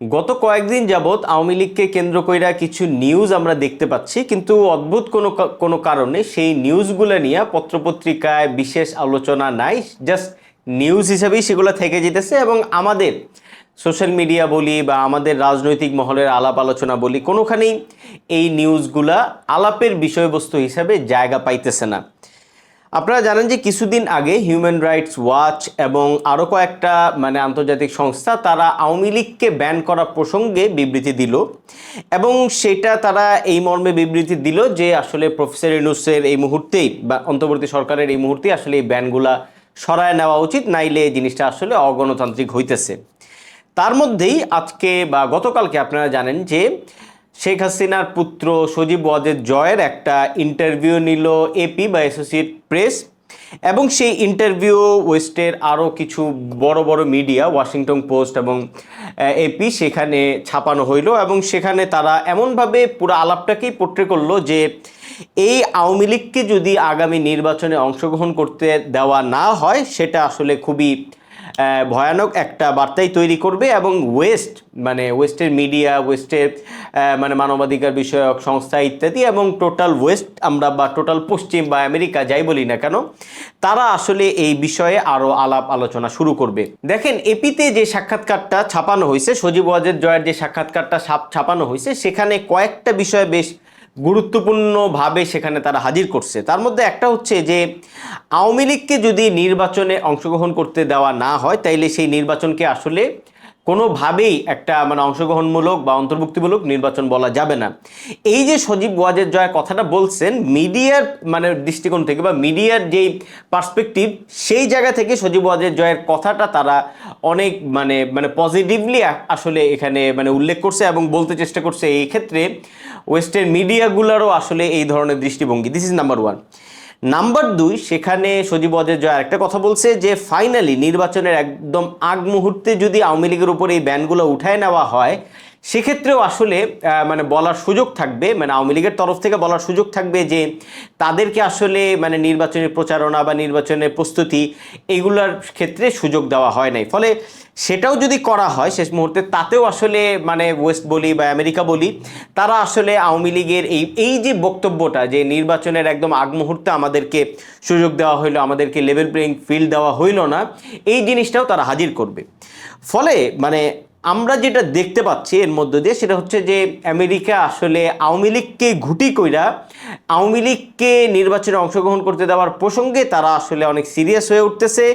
গত কয়েকদিন যাবৎ আওয়ামী লীগকে কেন্দ্র কইরা কিছু নিউজ আমরা দেখতে পাচ্ছি, কিন্তু অদ্ভুত কোনো কোনো কারণে সেই নিউজগুলো নিয়ে পত্রপত্রিকায় বিশেষ আলোচনা নাই জাস্ট নিউজ হিসাবেই সেগুলো থেকে যেতেছে এবং আমাদের সোশ্যাল মিডিয়া বলি বা আমাদের রাজনৈতিক মহলের আলাপ আলোচনা বলি, কোনোখানেই এই নিউজগুলা আলাপের বিষয়বস্তু হিসাবে জায়গা পাইতেছে না। আপনারা জানেন যে কিছুদিন আগে হিউম্যান রাইটস ওয়াচ এবং আরও কয়েকটা মানে আন্তর্জাতিক সংস্থা তারা আওয়ামী লীগকে ব্যান করা প্রসঙ্গে বিবৃতি দিল এবং সেটা তারা এই মর্মে বিবৃতি দিল যে আসলে প্রফেসর ইউনুসের এই মুহূর্তেই বা অন্তর্বর্তী সরকারের এই মুহূর্তেই আসলে এই ব্যানগুলা সরায় নেওয়া উচিত, নাইলে এই জিনিসটা আসলে অগণতান্ত্রিক হইতেছে। তার মধ্যেই আজকে বা গতকালকে আপনারা জানেন যে শেখ হাসিনার পুত্র সজীব ওয়াজেদ জয়ের একটা ইন্টারভিউ নিল এপি বা অ্যাসোসিয়েট প্রেস এবং সেই ইন্টারভিউ ওয়েস্টের আরও কিছু বড় বড় মিডিয়া ওয়াশিংটন পোস্ট এবং এপি সেখানে ছাপানো হইল এবং সেখানে তারা এমনভাবে পুরো আলাপটাকেই পোট্রে করল যে এই আওয়ামী লীগকে যদি আগামী নির্বাচনে অংশগ্রহণ করতে দেওয়া না হয়, সেটা আসলে খুবই ভয়ানক একটা বার্তাই তৈরি করবে এবং ওয়েস্ট মানে ওয়েস্টের মিডিয়া ওয়েস্টের মানে মানবাধিকার বিষয়ক সংস্থা ইত্যাদি এবং টোটাল ওয়েস্ট আমরা বা টোটাল পশ্চিম বা আমেরিকা যাই বলি না কেন, তারা আসলে এই বিষয়ে আরও আলাপ আলোচনা শুরু করবে। দেখেন, এপিতে যে সাক্ষাৎকারটা ছাপানো হয়েছে, সজীব ওয়াজেদ জয়ের যে সাক্ষাৎকারটা ছাপ- ছাপানো হয়েছে, সেখানে কয়েকটা বিষয় বেশ গুরুত্বপূর্ণভাবে সেখানে তারা হাজির করছে। তার মধ্যে একটা হচ্ছে যে, আওয়ামী লীগকে যদি নির্বাচনে অংশগ্রহণ করতে দেওয়া না হয়, তাইলে সেই নির্বাচনকে আসলে কোনোভাবেই একটা মানে অংশগ্রহণমূলক বা অন্তর্ভুক্তিমূলক নির্বাচন বলা যাবে না। এই যে সজীব ওয়াজের জয় কথাটা বলছেন, মিডিয়ার মানে দৃষ্টিকোণ থেকে বা মিডিয়ার যেই পার্সপেক্টিভ, সেই জায়গা থেকে সজীব ওয়াজের জয়ের কথাটা তারা অনেক মানে মানে পজিটিভলি আসলে এখানে মানে উল্লেখ করছে এবং বলতে চেষ্টা করছে। এই ক্ষেত্রে ওয়েস্টের মিডিয়াগুলোরও আসলে এই ধরনের দৃষ্টিভঙ্গি। This is number one number দুই, সেখানে সজীব অজয় জয় একটা কথা বলছে যে ফাইনালি নির্বাচনের একদম আগ মুহূর্তে যদি আওয়ামী লীগের উপর এই ব্যানগুলো উঠায় নেওয়া হয় সেক্ষেত্রেও আসলে মানে বলার সুযোগ থাকবে মানে আওয়ামী লীগের তরফ থেকে বলার সুযোগ থাকবে যে তাদেরকে আসলে মানে নির্বাচনের প্রচারণা বা নির্বাচনের প্রস্তুতি এগুলোর ক্ষেত্রে সুযোগ দেওয়া হয় নাই। ফলে সেটাও যদি করা হয়, শেষ মুহূর্তে তাতেও আসলে মানে ওয়েস্ট বলি বা আমেরিকা বলি, তারা আসলে আওয়ামী লীগের এই এই যে বক্তব্যটা যে নির্বাচনের একদম আগ মুহূর্তে আমাদেরকে সুযোগ দেওয়া হইল, আমাদেরকে লেভেল প্লেইং ফিল্ড দেওয়া হইল না, এই জিনিসটাও তারা হাজির করবে। ফলে মানে আমরা যেটা দেখতে পাচ্ছি এর মধ্য দিয়ে সেটা হচ্ছে যে আমেরিকা আসলে আওয়ামী লীগকে ঘুটি কইরা আওয়ামী লীগকে নির্বাচনে অংশগ্রহণ করতে দেওয়ার প্রসঙ্গে তারা আসলে অনেক সিরিয়াস হয়ে উঠতেছে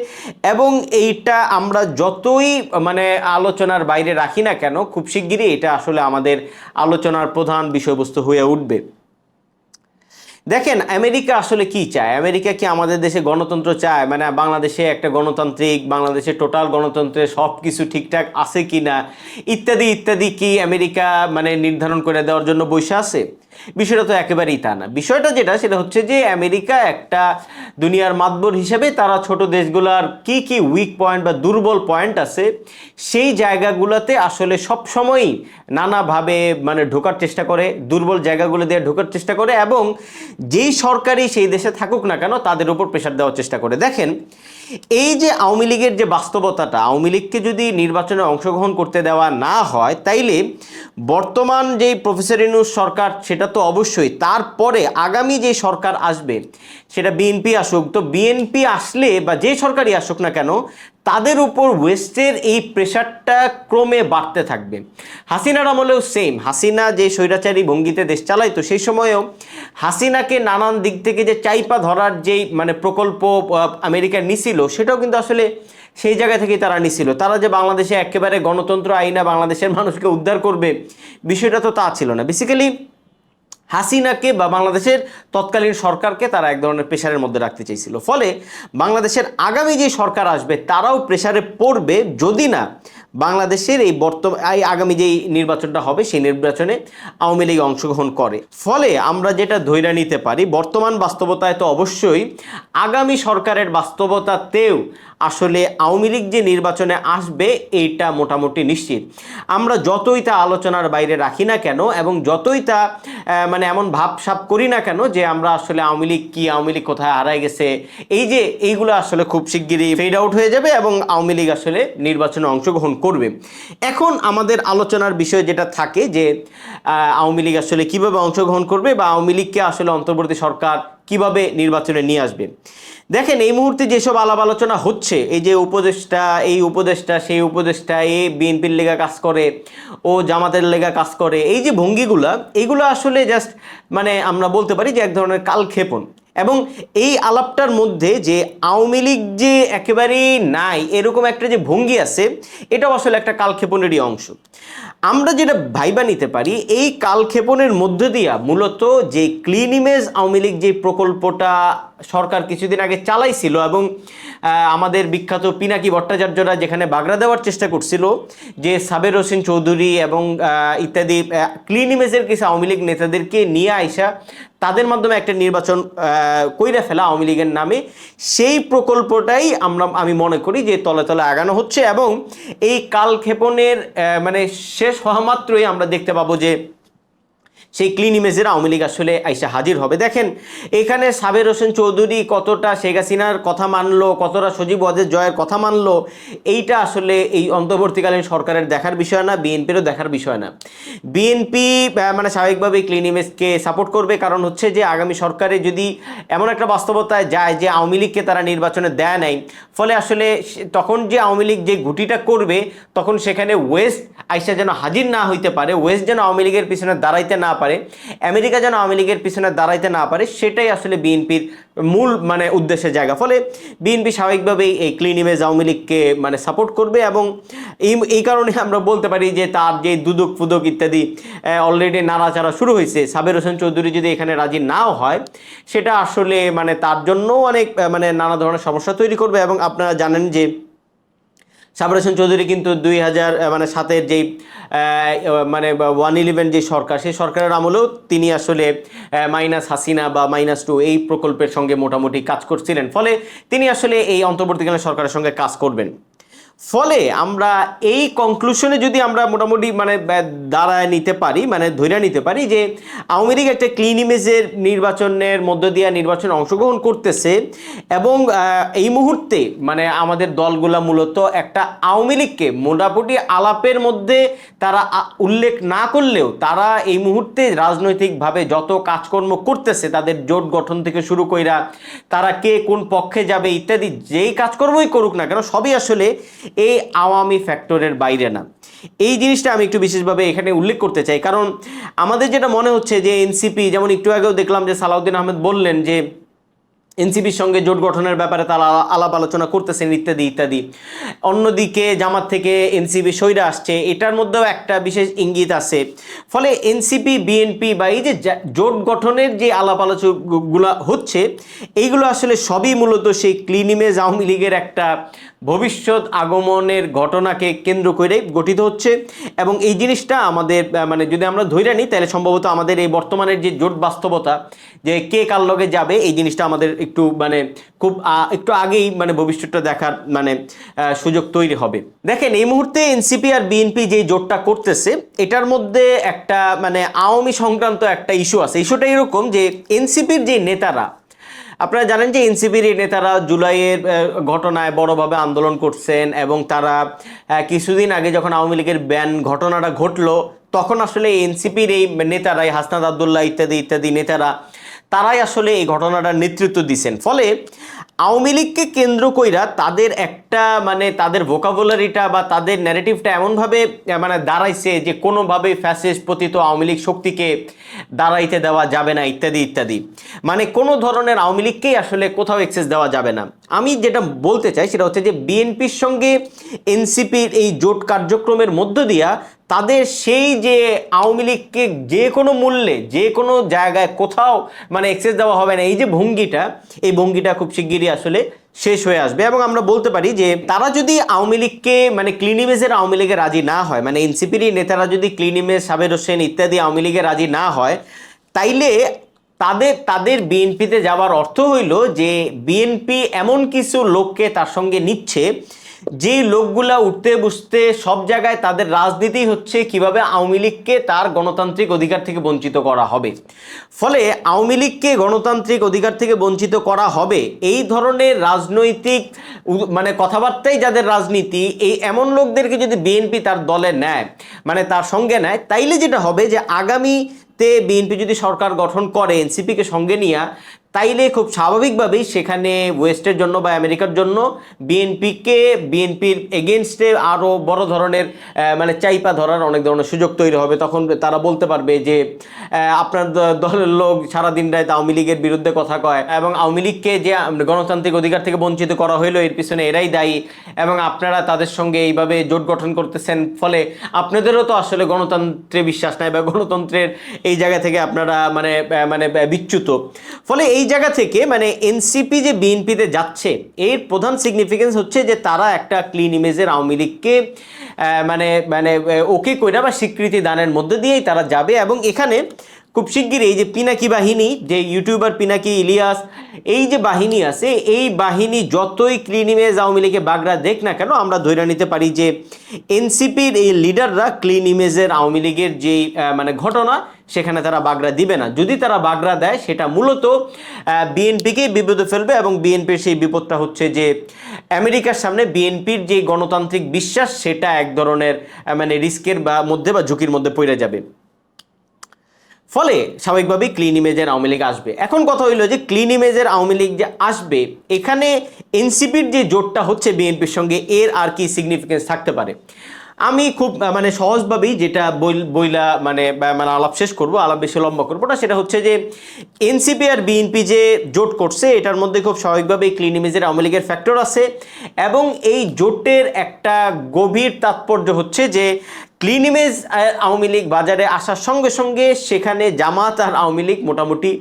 এবং এইটা আমরা যতই মানে আলোচনার বাইরে রাখি না কেন, খুব শিগগিরই এটা আসলে আমাদের আলোচনার প্রধান বিষয়বস্তু হয়ে উঠবে। দেখেন, আমেরিকা আসলে কি চায়? আমেরিকা কি আমাদের দেশে গণতন্ত্র চায়? মানে বাংলাদেশে একটা গণতান্ত্রিক, বাংলাদেশে টোটাল গণতন্ত্রে সব কিছু ঠিকঠাক আছে কি না ইত্যাদি ইত্যাদি কি আমেরিকা মানে নির্ধারণ করে দেওয়ার জন্য বসে আছে? বিষয়টা তো একেবারেই তা না। বিষয়টা যেটা, সেটা হচ্ছে যে আমেরিকা একটা দুনিয়ার মাতবর হিসেবে তারা ছোট দেশগুলোর কি কি উইক পয়েন্ট বা দুর্বল পয়েন্ট আছে, সেই জায়গাগুলোতে আসলে সব সময়ই নানাভাবে মানে ঢোকার চেষ্টা করে, দুর্বল জায়গাগুলো দিয়ে ঢোকার চেষ্টা করে এবং যেই সরকারই সেই দেশে থাকুক না কেন তাদের উপর প্রেশার দেওয়ার চেষ্টা করে। দেখেন এই যে আওয়ামী লীগের যে বাস্তবতাটা, আওয়ামী লীগকে যদি নির্বাচনে অংশগ্রহণ করতে দেওয়া না হয়, তাইলে বর্তমান যেই প্রফেসর ইনুস সরকার, সেটা তো অবশ্যই। তারপরে আগামী যে সরকার আসবে, সেটা বিএনপি আসুক, তো বিএনপি আসলে বা যে সরকারই আসুক না কেন তাদের উপর ওয়েস্টের এই প্রেশারটা ক্রমে বাড়তে থাকবে। হাসিনার আমলেও সেম হাসিনা যে স্বৈরাচারী ভঙ্গিতে দেশ চালাইতো সেই সময়েও হাসিনাকে নানান দিক থেকে যে চাইপা ধরার যেই মানে প্রকল্প আমেরিকা নিছিল সেটাও কিন্তু আসলে সেই জায়গা থেকেই তারা নিছিল। তারা যে বাংলাদেশে একেবারে গণতন্ত্র আইনা বাংলাদেশের মানুষকে উদ্ধার করবে, বিষয়টা তো তা ছিল না। বেসিক্যালি হাসিনাকে বা বাংলাদেশের তৎকালীন সরকারকে তারা এক ধরনের প্রেশারের মধ্যে রাখতে চাইছিল। ফলে বাংলাদেশের আগামী যে সরকার আসবে, তারাও প্রেশারে পড়বে যদি না বাংলাদেশের এই বর্তমান আগামী যেই নির্বাচনটা হবে, সেই নির্বাচনে আওয়ামী লীগ অংশগ্রহণ করে। ফলে আমরা যেটা ধৈর্য নিতে পারি, বর্তমান বাস্তবতায় তো অবশ্যই আগামী সরকারের বাস্তবতাতেও আসলে আওয়ামী লীগ যে নির্বাচনে আসবে, এইটা মোটামুটি নিশ্চিত। আমরা যতই তা আলোচনার বাইরে রাখি না কেন এবং যতই তা মানে এমন ভাবসাব করি না কেন যে আমরা আসলে আওয়ামী লীগ কী, আওয়ামী লীগ কোথায় হারায় গেছে, এই যে এইগুলো আসলে খুব শিগগিরই ফেড আউট হয়ে যাবে এবং আওয়ামী লীগ আসলে নির্বাচনে অংশগ্রহণ করবে। এখন আমাদের আলোচনার বিষয় যেটা থাকে যে আওয়ামী লীগ আসলে কীভাবে অংশগ্রহণ করবে বা আওয়ামী লীগকে আসলে অন্তর্বর্তী সরকার কীভাবে নির্বাচনে নিয়ে আসবে দেখেন, এই মুহূর্তে যেসব আলাপ আলোচনা হচ্ছে, এই যে উপদেষ্টা, এই উপদেষ্টা, সেই উপদেষ্টা, এ, বিএনপির লেগা কাজ করে, ও জামাতের লেগা কাজ করে, এই যে ভঙ্গিগুলা এইগুলো আসলে জাস্ট মানে আমরা বলতে পারি যে এক ধরনের কালক্ষেপণ। এবং এই আলাপটার মধ্যে যে আওয়ামী লীগ যে একেবারেই নাই, এরকম একটা যে ভঙ্গি আছে, এটাও আসলে একটা কালক্ষেপণেরই অংশ। আমরা যেটা ভাইবা নিতে পারি, এই কালক্ষেপণের মধ্য দিয়া মূলত যে ক্লিন ইমেজ আওয়ামী লীগ যে প্রকল্পটা সরকার কিছুদিন আগে চালাইছিল এবং আমাদের বিখ্যাত পিনাকি ভট্টাচার্যরা যেখানে বাগড়া দেওয়ার চেষ্টা করছিল, যে সাবের হোসেন চৌধুরী এবং ইত্যাদি ক্লিন ইমেজের কিছু আওয়ামী লীগ নেতাদেরকে নিয়ে আইসা তাদের মাধ্যমে একটা নির্বাচন কইরে ফেলা আওয়ামী লীগের নামে। সেই প্রকল্পটাই আমরা, আমি মনে করি যে তলে তলে আগানো হচ্ছে এবং এই কালক্ষেপণের মানে শেষ হওয়া মাত্রই আমরা দেখতে পাবো যে সেই ক্লিন ইমেজের আওয়ামী লীগ আসলে আইসা হাজির হবে। দেখেন, এখানে সাবের হোসেন চৌধুরী কতটা শেখ হাসিনার কথা মানলো, কতটা সজীব ওয়াজের জয়ের কথা মানলো, এইটা আসলে এই অন্তর্বর্তীকালীন সরকারের দেখার বিষয় না, বিএনপিরও দেখার বিষয় না। বিএনপি মানে স্বাভাবিকভাবে ক্লিন ইমেজকে সাপোর্ট করবে, কারণ হচ্ছে যে আগামী সরকারে যদি এমন একটা বাস্তবতায় যায় যে আওয়ামী লীগকে তারা নির্বাচনে দেয় নাই, ফলে আসলে তখন যে আওয়ামী লীগ যে গুটিটা করবে, তখন সেখানে ওয়েস্ট আইসা যেন হাজির না হইতে পারে ওয়েস্ট যেন আওয়ামী লীগের পিছনে দাঁড়াইতে না পারে, আমেরিকা যেন আওয়ামী লীগের পিছনে দাঁড়াইতে না পারে, সেটাই আসলে বিএনপির মূল মানে উদ্দেশ্যের জায়গা। ফলে বিএনপি স্বাভাবিকভাবেই এই ক্লিন ইমেজ আওয়ামী লীগকে মানে সাপোর্ট করবে এবং এই এই কারণে আমরা বলতে পারি যে তার যে দুদক ফুদক ইত্যাদি অলরেডি নাড়াচাড়া শুরু হয়েছে। সাবের হোসেন চৌধুরী যদি এখানে রাজি নাও হয়, সেটা আসলে মানে তার জন্যও অনেক মানে নানা ধরনের সমস্যা তৈরি করবে এবং আপনারা জানেন যে সাবর হোসেন চৌধুরী কিন্তু দুই হাজার মানে সাতের যেই মানে ওয়ান ইলেভেন যে সরকার, সেই সরকারের আমলেও তিনি আসলে মাইনাস হাসিনা বা মাইনাস টু এই প্রকল্পের সঙ্গে মোটামুটি কাজ করছিলেন। ফলে তিনি আসলে এই অন্তর্বর্তীকালীন সরকারের সঙ্গে কাজ করবেন। ফলে আমরা এই কনক্লুশনে যদি আমরা মোটামুটি মানে দাঁড়ায় নিতে পারি মানে ধরে নিতে পারি যে আওয়ামী লীগ একটা ক্লিন ইমেজের নির্বাচনের মধ্য দিয়ে নির্বাচনে অংশগ্রহণ করতেছে এবং এই মুহূর্তে মানে আমাদের দলগুলা মূলত একটা আওয়ামী লীগকে মোটামুটি আলাপের মধ্যে তারা উল্লেখ না করলেও তারা এই মুহূর্তে রাজনৈতিকভাবে যত কাজকর্ম করতেছে, তাদের জোট গঠন থেকে শুরু কইরা তারা কে কোন পক্ষে যাবে ইত্যাদি যেই কাজকর্মই করুক না কেন, সবই আসলে এই আওয়ামী ফ্যাক্টরের বাইরে না। এই জিনিসটা আমি একটু বিশেষভাবে এখানে উল্লেখ করতে চাই। কারণ আমাদের যেটা মনে হচ্ছে যে এনসিপি, যেমন একটু আগেও দেখলাম যে সালাউদ্দিন আহমেদ বললেন যে এনসিপির সঙ্গে জোট গঠনের ব্যাপারে তারা আলাপ আলোচনা করতেছেন, ইত্যাদি ইত্যাদি। অন্যদিকে জামাত থেকে এনসিপি সইরা আসছে, এটার মধ্যেও একটা বিশেষ ইঙ্গিত আছে। ফলে এনসিপি, বিএনপি বা এই যে জোট গঠনের যে আলাপ আলোচনাগুলো হচ্ছে, এইগুলো আসলে সবই মূলত সেই ক্লিন ইমেজ আওয়ামী লীগের একটা ভবিষ্যৎ আগমনের ঘটনাকে কেন্দ্র করে গঠিত হচ্ছে। এবং এই জিনিসটা আমাদের মানে যদি আমরা ধৈর্য নিই, তাহলে সম্ভবত আমাদের এই বর্তমানের যে জোট বাস্তবতা, যে কে কার লগে যাবে, এই জিনিসটা আমাদের একটু মানে খুব একটু আগেই মানে ভবিষ্যৎটা দেখার মানে সুযোগ তৈরি হবে। দেখেন, এই মুহূর্তে এনসিপি আর বিএনপি যে জোটটা করতেছে, এটার মধ্যে একটা মানে আওয়ামী সংক্রান্ত একটা ইস্যু আছে। ইস্যুটা এরকম যে এনসিপির যে নেতারা, আপনারা জানেন যে এনসিপির নেতারা জুলাইয়ের ঘটনায় বড়ভাবে আন্দোলন করছেন এবং তারা কিছুদিন আগে যখন আওয়ামী লীগের ব্যান ঘটনাটা ঘটলো, তখন আসলে এনসিপির এই নেতারাই হাসনাদ আবদুল্লাহ ইত্যাদি ইত্যাদি নেতারা তারাই আসলে এই ঘটনাটার নেতৃত্ব দিছেন। ফলে আওয়ামী লীগকে কেন্দ্র কইরা তাদের একটা মানে তাদের ভোকাবুলারিটা বা তাদের ন্যারেটিভটা এমনভাবে মানে দাঁড়াইছে যে কোনোভাবে ফ্যাসিস পতিত আওয়ামী লীগ শক্তিকে দাঁড়াইতে দেওয়া যাবে না, ইত্যাদি ইত্যাদি। মানে কোনো ধরনের আওয়ামী লীগকেই আসলে কোথাও এক্সেস দেওয়া যাবে না। আমি যেটা বলতে চাই সেটা হচ্ছে যে বিএনপির সঙ্গে এনসিপির এই জোট কার্যক্রমের মধ্য দিয়া তাদের সেই যে আওয়ামী লীগকে যে কোনো মূল্যে, যে কোনো জায়গায় কোথাও মানে এক্সেস দেওয়া হবে না, এই যে ভঙ্গিটা, এই ভঙ্গিটা খুব শিগগিরই আসলে শেষ হয়ে আসবে। এবং আমরা বলতে পারি যে তারা যদি আওয়ামী লীগকে মানে ক্লিনিমেজের আওয়ামী লীগে রাজি না হয় মানে এনসিপির নেতারা যদি ক্লিনিমেজ সাবের হোসেন ইত্যাদি আওয়ামী লীগে রাজি না হয়, তাইলে তাদের তাদের বিএনপিতে যাওয়ার অর্থ হইল যে বিএনপি এমন কিছু লোককে তার সঙ্গে নিচ্ছে যেই লোকগুলা উঠতে বসতে সব জায়গায় তাদের রাজনীতি হচ্ছে কীভাবে আওয়ামী লীগকে তার গণতান্ত্রিক অধিকার থেকে বঞ্চিত করা হবে। ফলে আওয়ামী লীগকে গণতান্ত্রিক অধিকার থেকে বঞ্চিত করা হবে, এই ধরনের রাজনৈতিক মানে কথাবার্তাই যাদের রাজনীতি, এই এমন লোকদেরকে যদি বিএনপি তার দলে নেয় মানে তার সঙ্গে নেয়, তাইলে যেটা হবে যে আগামীতে বিএনপি যদি সরকার গঠন করে, এনসিপিকে সঙ্গে নিয়ে তাইলে খুব স্বাভাবিকভাবেই সেখানে ওয়েস্টের জন্য বা আমেরিকার জন্য বিএনপিকে, বিএনপির এগেনস্টে আরও বড় ধরনের মানে চাইপা ধরার অনেক ধরনের সুযোগ তৈরি হবে। তখন তারা বলতে পারবে যে আপনার দলের লোক সারাদিন রাত আওয়ামী লীগের বিরুদ্ধে কথা কয় এবং আওয়ামী লীগকে যে গণতান্ত্রিক অধিকার থেকে বঞ্চিত করা হইল, এর পিছনে এরাই দায়ী এবং আপনারা তাদের সঙ্গে এইভাবে জোট গঠন করতেছেন, ফলে আপনাদেরও তো আসলে গণতন্ত্রে বিশ্বাস নাই বা গণতন্ত্রের এই জায়গা থেকে আপনারা মানে মানে বিচ্যুত। ফলে এই জায়গা থেকে মানে এনসিপি যে বিএনপিতে যাচ্ছে, এর প্রধান সিগনিফিকেন্স হচ্ছে যে তারা একটা ক্লিন ইমেজের আওয়ামী লীগকে মানে মানে ওকে কইরা বা স্বীকৃতি দানের মধ্যে দিয়েই তারা যাবে। এবং এখানে খুব শিগগির এই যে পিনাকি বাহিনী, যে ইউটিউবার পিনাকি ইলিয়াস, এই যে বাহিনী আছে, এই বাহিনী যতই ক্লিন ইমেজ আওয়ামী লীগে বাগড়া দেখ না কেন, আমরা ধরে নিতে পারি যে এনসিপির এই লিডাররা ক্লিন ইমেজের আওয়ামী লীগের যেই মানে ঘটনা সেখানে তারা বাগড়া দিবে না। যদি তারা বাগড়া দেয়, সেটা মূলত বিএনপিকেই বিপদে ফেলবে এবং বিএনপির সেই বিপদটা হচ্ছে যে, আমেরিকার সামনে বিএনপির যে গণতান্ত্রিক বিশ্বাস, সেটা এক ধরনের মানে রিস্কের বা মধ্যে বা ঝুঁকির মধ্যে পড়ে যাবে। ফলে, স্বাভাবিকভাবেই ক্লিন ইমেজের আওয়ামী লীগ আসবে। এখন কথা হইল যে ক্লিন ইমেজের আওয়ামী লীগ যে আসবে, এখানে এনসিপির যে জোটটা হচ্ছে বিএনপির সঙ্গে, এর আর কি সিগনিফিকেন্স থাকতে পারে। আমি খুব মানে সহজভাবেই যেটা বইল- মানে মানে আলাপ শেষ করব, আলাপ বেশি লম্বা করব না, সেটা হচ্ছে যে এনসিপি আর বিএনপি যে জোট করছে, এটার মধ্যে খুব স্বাভাবিকভাবেই ক্লিন ইমেজের আওয়ামী লীগের ফ্যাক্টর আছে এবং এই জোটের একটা গভীর তাৎপর্য হচ্ছে যে ক্লিন ইমেজ আওয়ামী লীগ বাজারে আসার সঙ্গে সঙ্গে সেখানে জামাত আর আওয়ামী লীগ মোটামুটি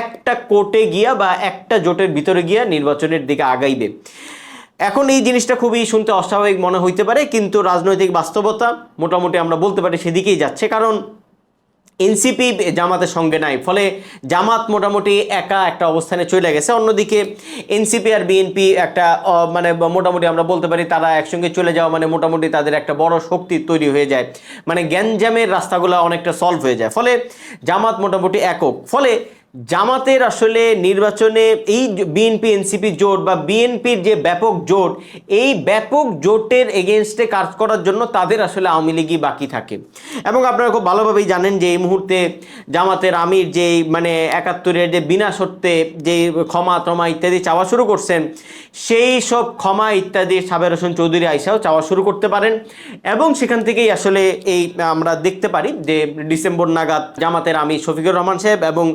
একটা কোর্টে গিয়া বা একটা জোটের ভিতরে গিয়া নির্বাচনের দিকে আগাইবে। এখন এই জিনিসটা খুবই শুনতে অস্বাভাবিক মনে হইতে পারে, কিন্তু রাজনৈতিক বাস্তবতা মোটামুটি আমরা বলতে পারি সেদিকেই যাচ্ছে। কারণ এনসিপি জামাতের সঙ্গে নাই, ফলে জামাত মোটামুটি একা একটা অবস্থানে চলে গেছে। অন্যদিকে এনসিপি আর বিএনপি একটা মানে মোটামুটি আমরা বলতে পারি তারা একসঙ্গে চলে যাওয়া মানে মোটামুটি তাদের একটা বড় শক্তি তৈরি হয়ে যায়। মানে গ্যাঞ্জামের রাস্তাগুলো অনেকটা সলভ হয়ে যায়। ফলে জামাত মোটামুটি একক। ফলে জামাতের আসলে নির্বাচনে এই বিএনপি, এনসিপি জোট বা বিএনপির যে ব্যাপক জোট, এই ব্যাপক জোটের এগেনস্টে কাজ করার জন্য তাদের আসলে আওয়ামী লীগই বাকি থাকে। এবং আপনারা খুব ভালোভাবেই জানেন যে এই মুহূর্তে জামাতের আমির যে মানে একাত্তরের যে বিনা সত্ত্বে যে ক্ষমা টমা ইত্যাদি চাওয়া শুরু করছেন, সেই সব ক্ষমা ইত্যাদি সাবের হোসেন চৌধুরী আইসাও চাওয়া শুরু করতে পারেন। এবং সেখান থেকেই আসলে এই আমরা দেখতে পারি যে ডিসেম্বর নাগাদ জামাতের আমির শফিকুর রহমান সাহেব এবং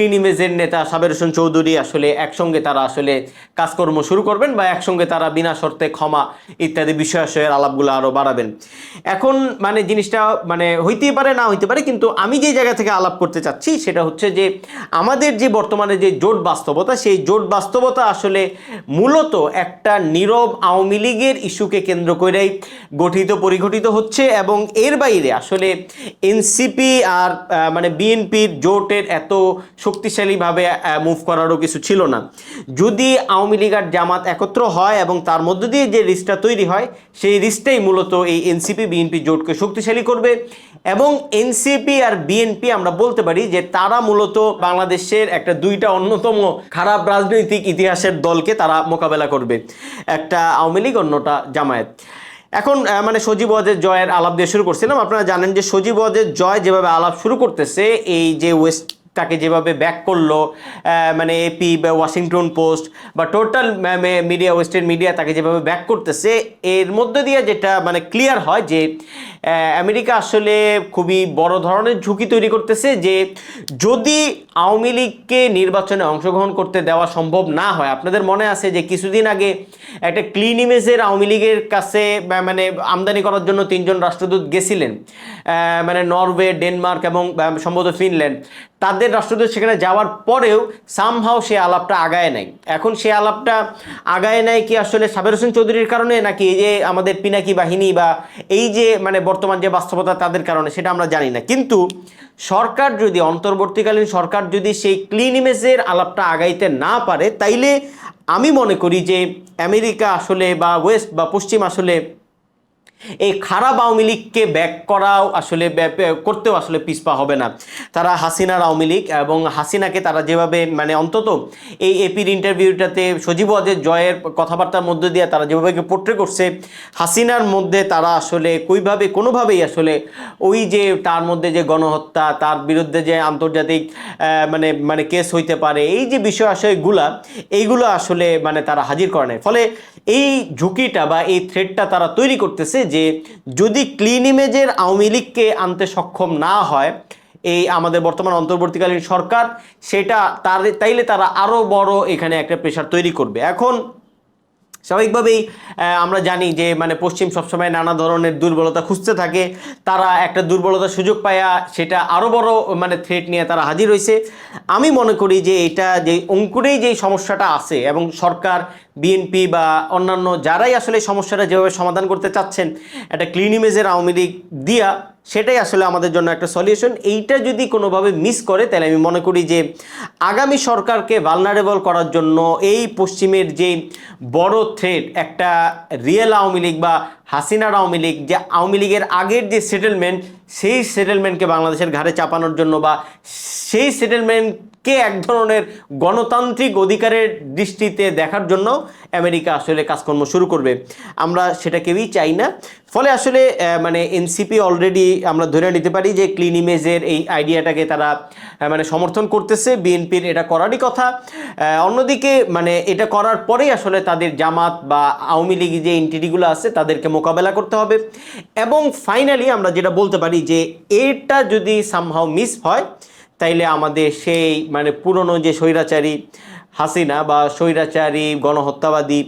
ক্লিন ইমেজের নেতা সাবের হোসেন চৌধুরী আসলে একসঙ্গে তারা আসলে কাজকর্ম শুরু করবেন বা একসঙ্গে তারা বিনা শর্তে ক্ষমা ইত্যাদি বিষয়াশয়ের আলাপগুলো আরও বাড়াবেন। এখন মানে জিনিসটা মানে হইতেই পারে, না হইতে পারে, কিন্তু আমি যে জায়গা থেকে আলাপ করতে চাচ্ছি সেটা হচ্ছে যে আমাদের যে বর্তমানে যে জোট বাস্তবতা, সেই জোট বাস্তবতা আসলে মূলত একটা নীরব আওয়ামী লীগের ইস্যুকে কেন্দ্র করেই গঠিত পরিগঠিত হচ্ছে এবং এর বাইরে আসলে এনসিপি আর মানে বিএনপির জোটের এত শক্তিশালীভাবে মুভ করারও কিছু ছিল না। যদি আওয়ামী লীগ আর জামাত একত্র হয় এবং তার মধ্য দিয়ে যে রিস্কটা তৈরি হয়, সেই রিস্কটাই মূলত এই এনসিপি বিএনপি জোটকে শক্তিশালী করবে এবং এনসিপি আর বিএনপি আমরা বলতে পারি যে তারা মূলত বাংলাদেশের একটা দুইটা অন্যতম খারাপ রাজনৈতিক ইতিহাসের দলকে তারা মোকাবেলা করবে, একটা আওয়ামী লীগ, অন্যটা জামায়াত। এখন মানে সজীব ওয়াজের জয়ের আলাপ দিয়ে শুরু করছিলাম। আপনারা জানেন যে সজীব ওয়াজের জয় যেভাবে আলাপ শুরু করতেছে, এই যে ওয়েস্ট তাকে যেভাবে ব্যাক করল মানে এপি বা ওয়াশিংটন পোস্ট বা টোটাল মিডিয়া ওয়েস্টার্ন মিডিয়া তাকে যেভাবে ব্যাক করতেছে, এর মধ্যে দিয়ে যেটা মানে ক্লিয়ার হয় যে আমেরিকা আসলে খুবই বড় ধরনের ঝুঁকি তৈরি করতেছে যে, যদি আওয়ামী লীগকে নির্বাচনে অংশগ্রহণ করতে দেওয়া সম্ভব না হয়, আপনাদের মনে আছে যে কিছুদিন আগে একটা ক্লিন ইমেজের আওয়ামী লীগের কাছে মানে আমদানি করার জন্য তিনজন রাষ্ট্রদূত গেছিলেন মানে নরওয়ে, ডেনমার্ক এবং সম্ভবত ফিনল্যান্ড। তাদের রাষ্ট্রদূত সেখানে যাওয়ার পরেও সামহাও সে আলাপটা আগায় নাই। এখন সে আলাপটা আগায় নেয় কি আসলে সাবের হোসেন চৌধুরীর কারণে, নাকি এই যে আমাদের পিনাকি বাহিনী বা এই যে মানে বর্তমান যে বাস্তবতা তাদের কারণে, সেটা আমরা জানি না। কিন্তু সরকার যদি, অন্তর্বর্তীকালীন সরকার যদি সেই ক্লিন ইমেজের আলাপটা আগাইতে না পারে, তাইলে আমি মনে করি যে আমেরিকা আসলে বা ওয়েস্ট বা পশ্চিম আসলে এই খারাপ আওয়ামী লীগকে ব্যাক করাও আসলে করতেও আসলে পিছপা হবে না। তারা হাসিনার আওয়ামী লীগ এবং হাসিনাকে তারা যেভাবে মানে অন্তত এই এপির ইন্টারভিউটাতে সজীব ওয়াজের জয়ের কথাবার্তার মধ্যে দিয়ে তারা যেভাবে পোট্রে করছে, হাসিনার মধ্যে তারা আসলে কইভাবে, কোনোভাবেই আসলে ওই যে তার মধ্যে যে গণহত্যা, তার বিরুদ্ধে যে আন্তর্জাতিক মানে মানে কেস হইতে পারে, এই যে বিষয় আশয়গুলা, এইগুলো আসলে মানে তারা হাজির করে নাই। ফলে এই ঝুঁকিটা বা এই থ্রেডটা তারা তৈরি করতেছে যে যদি ক্লিন ইমেজের আওয়ামী লীগকে আনতে সক্ষম না হয়, এই আমাদের বর্তমান অন্তর্বর্তীকালীন সরকার, সেটা তার, তাইলে তারা আরও বড় এখানে একটা প্রেশার তৈরি করবে। এখন স্বাভাবিকভাবেই আমরা জানি যে মানে পশ্চিম সবসময় নানা ধরনের দুর্বলতা খুঁজতে থাকে। তারা একটা দুর্বলতার সুযোগ পায়া সেটা আরও বড় মানে থ্রেট নিয়ে তারা হাজির হয়েছে আমি মনে করি যে, এটা যে অঙ্কুরেই যে সমস্যাটা আছে এবং সরকার বিএনপি বা অন্যান্য যারাই আসলে সমস্যাটা যেভাবে সমাধান করতে চাচ্ছেন, একটা ক্লিন ইমেজের আওয়ামী লীগ দিয়া সেটাই আসলে আমাদের জন্য একটা সলিউশন এইটা যদি কোনোভাবে মিস করে, তাহলে আমি মনে করি যে আগামী সরকারকে ভালনারেবল করার জন্য এই পশ্চিমের যে বড় থ্রেড একটা রিয়েল আওয়ামী লীগ বা হাসিনার আওয়ামী লীগ, যে আওয়ামী লীগের আগের যে সেটেলমেন্ট সেই সেটেলমেন্টকে বাংলাদেশের ঘাড়ে চাপানোর জন্য বা সেই সেটেলমেন্টকে এক ধরনের গণতান্ত্রিক অধিকারের দৃষ্টিতে দেখার জন্য আমেরিকা আসলে কাজকর্ম শুরু করবে। আমরা সেটা কেউই চাই না। ফলে আসলে মানে এনসিপি অলরেডি আমরা ধরে নিতে পারি যে ক্লিন ইমেজের এই আইডিয়াটাকে তারা মানে সমর্থন করতেছে। বিএনপির এটা করারই কথা। অন্যদিকে মানে এটা করার পরেই আসলে তাদের জামাত বা আওয়ামী লীগ যে এন্টিটিগুলো আছে, তাদেরকে মোকাবেলা করতে হবে। এবং ফাইনালি আমরা যেটা বলতে পারি যে, এটা যদি সামহাও মিস হয়, তাইলে আমাদের সেই মানে পুরনো যে স্বৈরাচারী হাসিনা বা স্বৈরাচারী গণহত্যাবাদী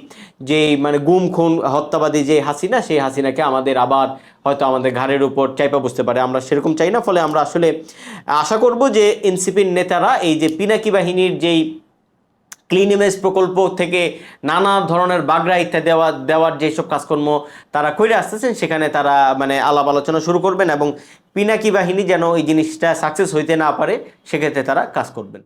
যে মানে গুম খুন হত্যাবাদী যে হাসিনা, সেই হাসিনাকে আমাদের আবার হয়তো আমাদের ঘাড়ের উপর চাইপা বসতে পারে। আমরা সেরকম চাই না, ফলে আমরা আসলে আশা করব যে এনসিপির নেতারা এই যে পিনাকি বাহিনীর যেই ক্লিন ইমেজ প্রকল্প থেকে নানা ধরনের বাগড়া ইত্যাদি দেওয়া, দেওয়ার যেসব কাজকর্ম তারা করে আসতেছেন, সেখানে তারা মানে আলাপ আলোচনা শুরু করবেন এবং পিনাকি বাহিনী যেন এই জিনিসটা সাকসেস হইতে না পারে, সেক্ষেত্রে তারা কাজ করবেন।